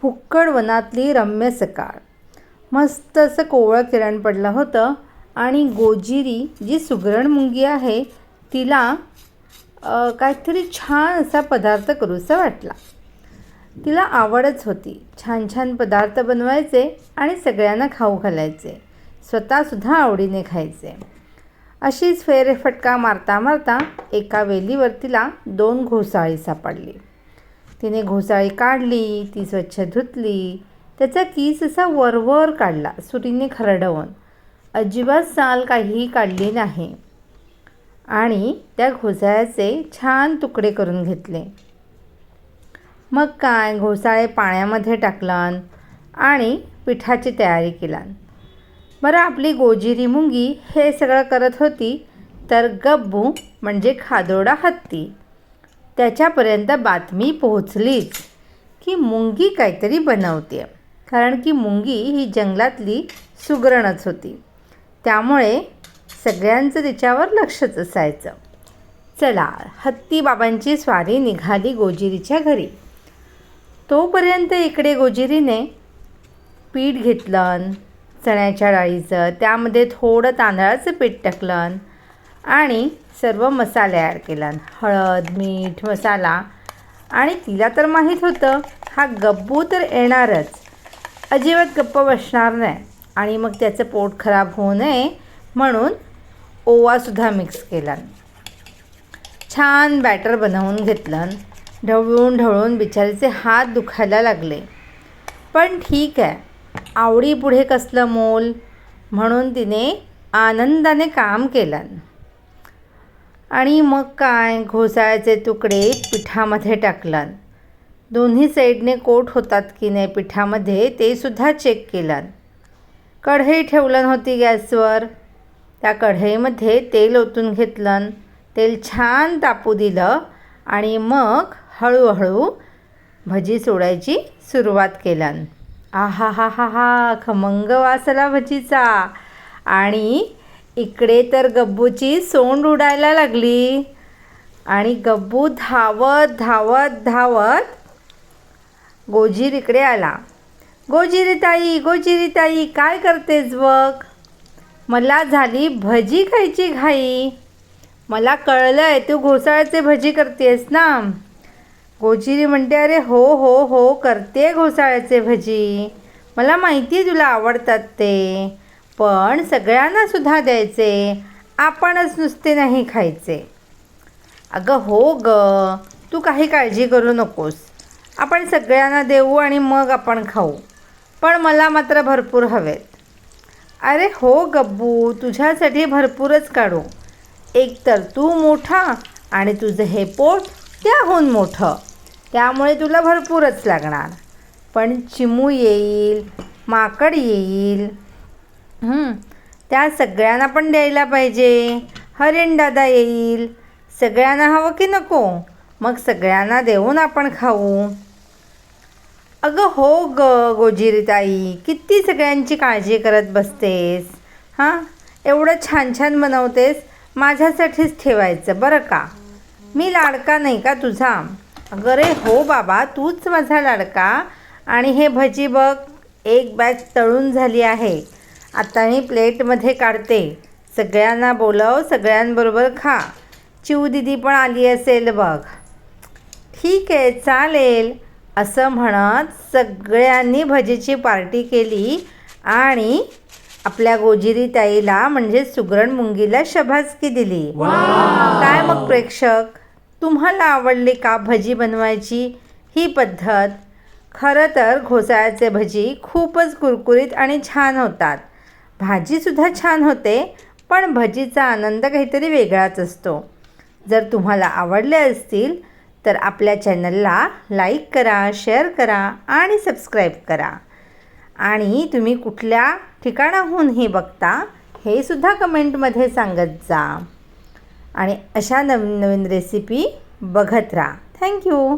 फुक्कड वनातली रम्य सकाळ. मस्त असं कोवळं किरण पडलं होतं आणि गोजिरी जी सुगरण मुंगी आहे तिला काहीतरी छान असा पदार्थ करूसा वाटला. तिला आवडच होती. छान छान पदार्थ बनवायचे आणि सगळ्यांना खाऊ घालायचे. स्वतःसुद्धा आवडीने खायचे. अशीच फेरफटका मारता मारता एका वेलीवर तिला दोन घोसाळी सापडली. तिने घोसाळी काढली ती स्वच्छ धुतली त्याचा कीस असा वरवर काढला सुरीने खरडवून. अजिबात साल काहीही काढली नाही. आणि त्या घोसाळ्याचे छान तुकडे करून घेतले. मग काय घोसाळे पाण्यामध्ये टाकलान आणि पिठाची तयारी केलान. बरं आपली गोजिरी मुंगी हे सगळं करत होती तर गब्बू म्हणजे खादोडा हत्ती. त्याच्यापर्यंत बातमी पोहोचलीच की मुंगी काहीतरी बनवते. कारण की मुंगी ही जंगलातली सुगरणच होती. त्यामुळे सगळ्यांचं तिच्यावर लक्षच असायचं. चला हत्ती बाबांची स्वारी निघाली गोजिरीच्या घरी. तोपर्यंत इकडे गोजिरीने पीठ घेतलं चण्याच्या डाळीचं त्यामध्ये थोडं तांदळाचं पीठ टाकलं आणि सर्व मसाले ॲड केलं. हळद मीठ मसाला. आणि तिला तर माहीत होतं हा गब्बू तर येणारच. अजिबात गप्प बसणार नाही. आणि मग त्याचं पोट खराब होऊ नये म्हणून ओवासुद्धा मिक्स केला. छान बॅटर बनवून घेतलं. ढवळून ढवळून बिचारीचे हात दुखायला लागले. पण ठीक आहे. आवडीपुढे कसलं मोल? म्हणून तिने आनंदाने काम केलं. आणि मग काय? घोसाळ्याचे तुकडे पिठामध्ये टाकलं. दोन्ही साईडने कोट होतात की नाही पिठामध्ये ते सुद्धा चेक केलं. कढई ठेवलं होती गॅसवर. त्या कढईमध्ये तेल ओतून घेतलं. तेल छान तापू दिलं आणि मग हळूहळू भजी सोडायची सुरुवात केलं. आहा हा हा हा खमंग वासला भजीचा आणि इकडे तर गब्बूची सोंड उडायला लागली. आणि गब्बू धावत धावत धावत गोजीर इकडे आला. गोजिरी ताई गोजिरी ताई काय करतेस बघ? मला झाली भजी खायची घाई. मला कळलं आहे तू घोसाळ्याचे भजी करतेस ना. गोजिरी म्हणते अरे हो हो हो करते घोसाळ्याचे भजी. मला माहिती आहे तुला आवडतात ते. पण सगळ्यांना सुद्धा द्यायचे. आपणच नुसते नाही खायचे. अगं हो ग. तू काही काळजी करू नकोस. आपण सगळ्यांना देऊ आणि मग आपण खाऊ. पण मला मात्र भरपूर हवेत. अरे हो गब्बू. तुझ्यासाठी भरपूरच काढू. एक तर तू मोठा आणि तुझं हे पोट त्याहून मोठं. त्यामुळे तुला भरपूरच लागणार. पण चिमू येईल माकड येईल. त्या सगळ्यांना पण द्यायला पाहिजे. हरिणदादा येईल. सगळ्यांना हवं की नको? मग सगळ्यांना देऊन आपण खाऊ. अगं हो ग गोजिरी ताई किती सगळ्यांची काळजी करत बसतेस. हां? एवढं छान छान बनवतेस माझ्यासाठीच ठेवायचं बरं का? मी लाडका नाही का तुझा? अगं रे हो बाबा तूच माझा लाडका. आणि हे भजी बघ एक बॅच तळून झाली आहे. आता मी प्लेटमध्ये काढते. सगळ्यांना बोलव सगळ्यांबरोबर खा. चिऊ दिदी पण आली असेल बघ. ठीक आहे चालेल. असं म्हणत सगळ्यांनी भजीची पार्टी केली आणि आपल्या गोजिरी ताईला म्हणजे सुगरण मुंगीला शबासकी दिली. काय मग प्रेक्षक? तुम्हाला आवडली का भजी बनवायची? ही पद्धत. खरं तर घोसाळ्याचे भजी खूपच कुरकुरीत आणि छान होतात. भाजीसुद्धा छान होते पण भजीचा आनंद काहीतरी वेगळाच असतो. जर तुम्हाला आवडले असतील तर आपल्या चॅनलला लाईक करा शेअर करा आणि सबस्क्राईब करा. आणि तुम्ही कुठल्या ठिकाणाहून हे बघता हे सुद्धा कमेंटमध्ये सांगत जा. आणि अशा नवीन नवीन रेसिपी बघत राहा. थँक्यू